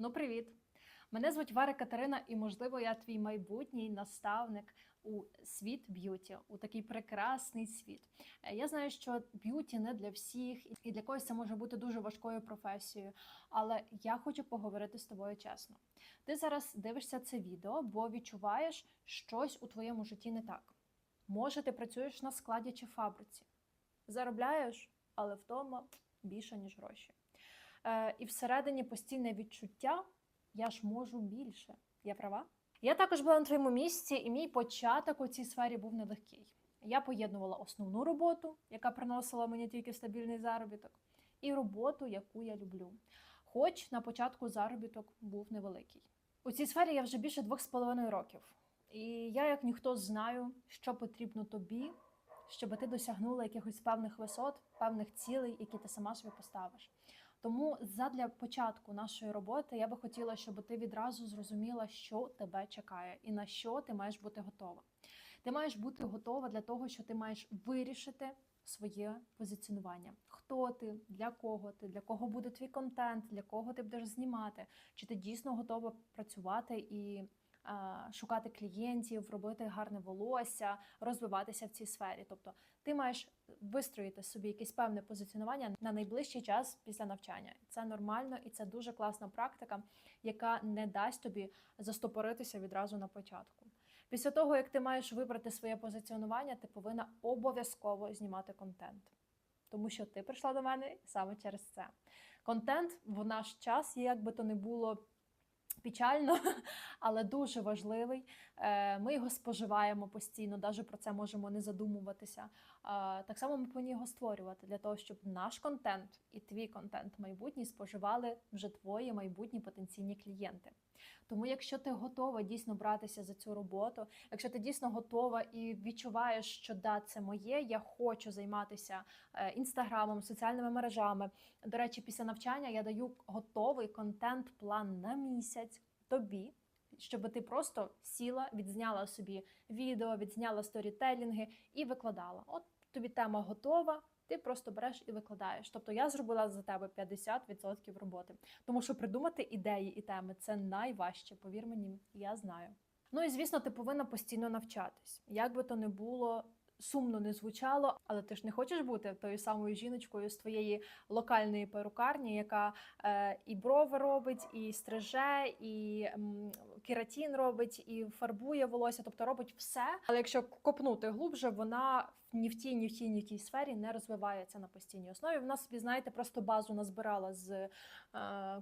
Ну, привіт! Мене звуть Варя Катерина, і можливо, я твій майбутній наставник у світ б'юті, у такий прекрасний світ. Е, Я знаю, що б'юті не для всіх, і для когось це може бути дуже важкою професією. Але я хочу поговорити з тобою чесно. Ти зараз дивишся це відео, бо відчуваєш щось у твоєму житті не так. Може, ти працюєш на складі чи фабриці, заробляєш, але вдома більше, ніж гроші. Е, і всередині постійне відчуття я ж можу більше. Я права? Я також була на твоєму місці, і мій початок у цій сфері був нелегкий. Я поєднувала основну роботу, яка приносила мені тільки стабільний заробіток, і роботу, яку я люблю. Хоч на початку заробіток був невеликий. У цій сфері я вже більше двох з половиною років. І я, як ніхто, знаю, що потрібно тобі, щоб ти досягнула якихось певних висот, певних цілей, які ти сама собі поставиш. Тому задля початку нашої роботи я би хотіла, щоб ти відразу зрозуміла, що тебе чекає і на що ти маєш бути готова. Ти маєш бути готова для того, що ти маєш вирішити своє позиціонування. Хто ти, для кого ти, для кого буде твій контент, для кого ти будеш знімати, чи ти дійсно готова працювати і шукати клієнтів, робити гарне волосся, розвиватися в цій сфері. Тобто ти маєш вистроїти собі якесь певне позиціонування на найближчий час після навчання. Це нормально і це дуже класна практика, яка не дасть тобі застопоритися відразу на початку. Після того, як ти маєш вибрати своє позиціонування, ти повинна обов'язково знімати контент. Тому що ти прийшла до мене саме через це. Контент в наш час, як би то не було печально, але дуже важливий. Е, Ми його споживаємо постійно, навіть про це можемо не задумуватися. Е, Так само ми повинні його створювати для того, щоб наш контент і твій контент майбутній споживали вже твої майбутні потенційні клієнти. Тому, якщо ти готова дійсно братися за цю роботу, якщо ти дійсно готова і відчуваєш, що да, це моє, я хочу займатися е, інстаграмом, соціальними мережами. До речі, після навчання я даю готовий контент-план на місяць тобі. Щоб ти просто сіла, відзняла собі відео, відзняла сторітелінги і викладала. От тобі тема готова, ти просто береш і викладаєш. Тобто я зробила за тебе 50% роботи. Тому що придумати ідеї і теми це найважче, повір мені, я знаю. Ну і звісно, ти повинна постійно навчатись. Як би то не було. Сумно не звучало, але ти ж не хочеш бути тою самою жіночкою з твоєї локальної перукарні, яка е, і брови робить, і стриже, і м, кератін робить, і фарбує волосся, тобто робить все. Але якщо копнути глубже, вона ні в тій, ні в тій, ні в тій сфері не розвивається на постійній основі. Вона собі, знаєте, просто базу назбирала з е,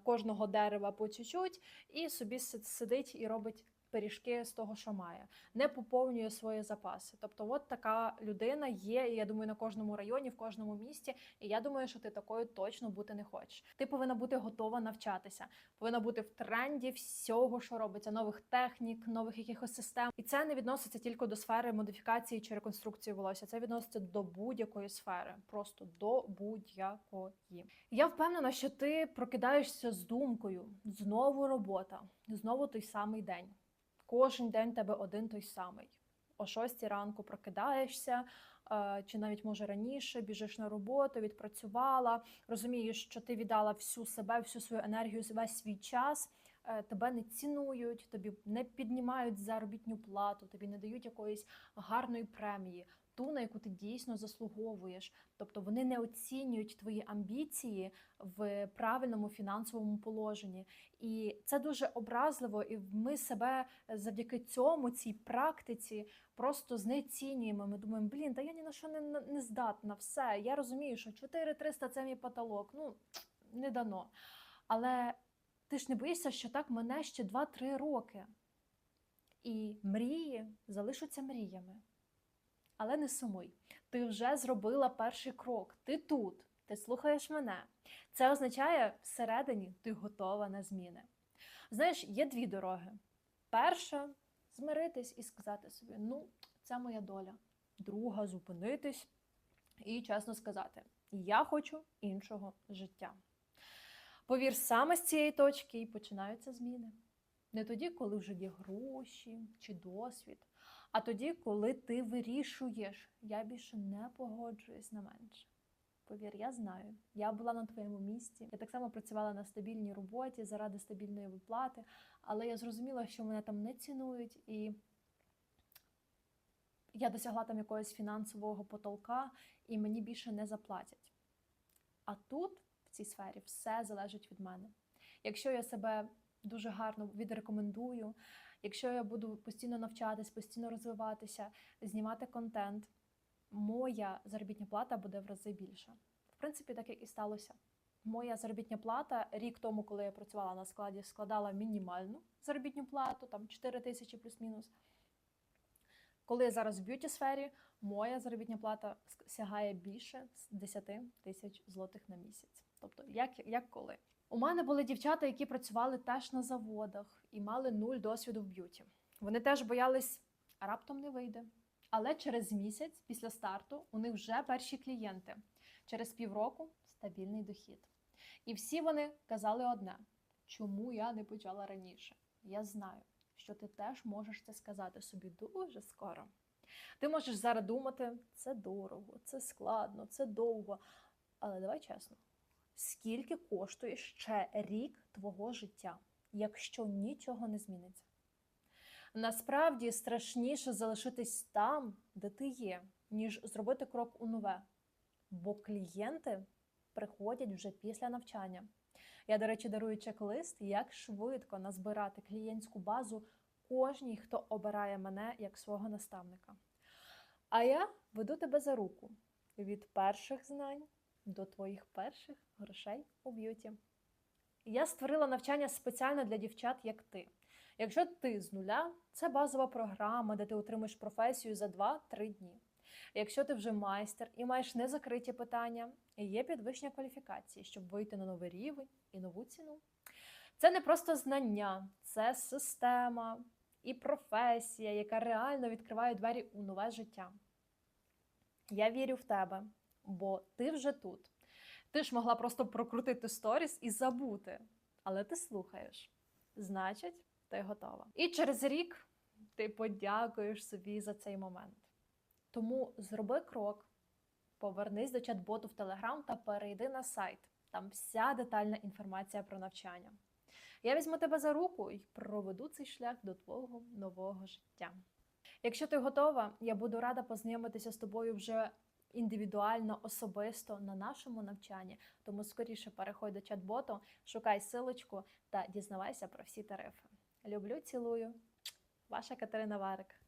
кожного дерева по чуть-чуть, і собі сидить і робить. Пиріжки з того, що має, не поповнює свої запаси. Тобто, от така людина є, я думаю, на кожному районі, в кожному місті. І я думаю, що ти такою точно бути не хочеш. Ти повинна бути готова навчатися, повинна бути в тренді всього, що робиться, нових технік, нових якихось систем. І це не відноситься тільки до сфери модифікації чи реконструкції волосся. Це відноситься до будь-якої сфери, просто до будь-якої. Я впевнена, що ти прокидаєшся з думкою: знову робота, знову той самий день. Кожен день тебе один той самий. О 6 ранку прокидаєшся, е, чи навіть може раніше біжиш на роботу, відпрацювала, розумієш, що ти віддала всю себе, всю свою енергію, весь свій час. е, Тебе не цінують, тобі не піднімають заробітну плату, тобі не дають якоїсь гарної премії, ту, на яку ти дійсно заслуговуєш. Тобто вони не оцінюють твої амбіції в правильному фінансовому положенні. І це дуже образливо, і ми себе завдяки цьому, цій практиці, просто знецінюємо. Ми думаємо, блін, та я ні на що не, не здатна, все. Я розумію, що 4300 – це мій потолок. Ну, не дано. Але ти ж не боїшся, що так мене ще 2-3 роки. І мрії залишаться мріями. Але не сумуй. Ти вже зробила перший крок. Ти тут, ти слухаєш мене. Це означає, всередині ти готова на зміни. Знаєш, є дві дороги. Перша змиритись і сказати собі: ну, це моя доля. Друга зупинитись і чесно сказати: я хочу іншого життя. Повір, саме з цієї точки і починаються зміни. Не тоді, коли вже є гроші чи досвід, а тоді, коли ти вирішуєш, я більше не погоджуюсь на менше. Повір, я знаю. Я була на твоєму місці. Я так само працювала на стабільній роботі заради стабільної виплати, але я зрозуміла, що мене там не цінують, і я досягла там якогось фінансового потолка, і мені більше не заплатять. А тут, в цій сфері, все залежить від мене. Якщо я себе дуже гарно відрекомендую, якщо я буду постійно навчатись, постійно розвиватися, знімати контент, моя заробітня плата буде в рази більша. В принципі, так як і сталося. Моя заробітня плата рік тому, коли я працювала на складі, складала мінімальну заробітну плату, там 4 тисячі плюс-мінус. Коли я зараз в б'юті сфері, моя заробітня плата сягає більше 10 тисяч злотих на місяць. Тобто, як, як коли. У мене були дівчата, які працювали теж на заводах і мали нуль досвіду в б'юті. Вони теж боялись, а раптом не вийде. Але через місяць після старту у них вже перші клієнти. Через півроку стабільний дохід. І всі вони казали одне: чому я не почала раніше? Я знаю, що ти теж можеш це сказати собі дуже скоро. Ти можеш зараз думати, це дорого, це складно, це довго. Але давай чесно, скільки коштує ще рік твого життя, якщо нічого не зміниться? Насправді страшніше залишитись там, де ти є, ніж зробити крок у нове. Бо клієнти приходять вже після навчання. Я, до речі, дарую чек-лист, як швидко назбирати клієнтську базу кожній, хто обирає мене як свого наставника. А я веду тебе за руку від перших знань до твоїх перших грошей у б'юті. Я створила навчання спеціально для дівчат, як ти. Якщо ти з нуля, це базова програма, де ти отримаєш професію за 2-3 дні. Якщо ти вже майстер і маєш незакриті питання, є підвищення кваліфікації, щоб вийти на новий рівень і нову ціну. Це не просто знання, це система і професія, яка реально відкриває двері у нове життя. Я вірю в тебе, бо ти вже тут. Ти ж могла просто прокрутити сторіс і забути, але ти слухаєш. Значить, ти готова. І через рік ти подякуєш собі за цей момент. Тому зроби крок, повернись до чат-боту в Телеграм та перейди на сайт. Там вся детальна інформація про навчання. Я візьму тебе за руку і проведу цей шлях до твого нового життя. Якщо ти готова, я буду рада познайомитися з тобою вже індивідуально, особисто на нашому навчанні. Тому скоріше переходь до чат-боту, шукай силочку та дізнавайся про всі тарифи. Люблю, цілую. Ваша Катерина Варик.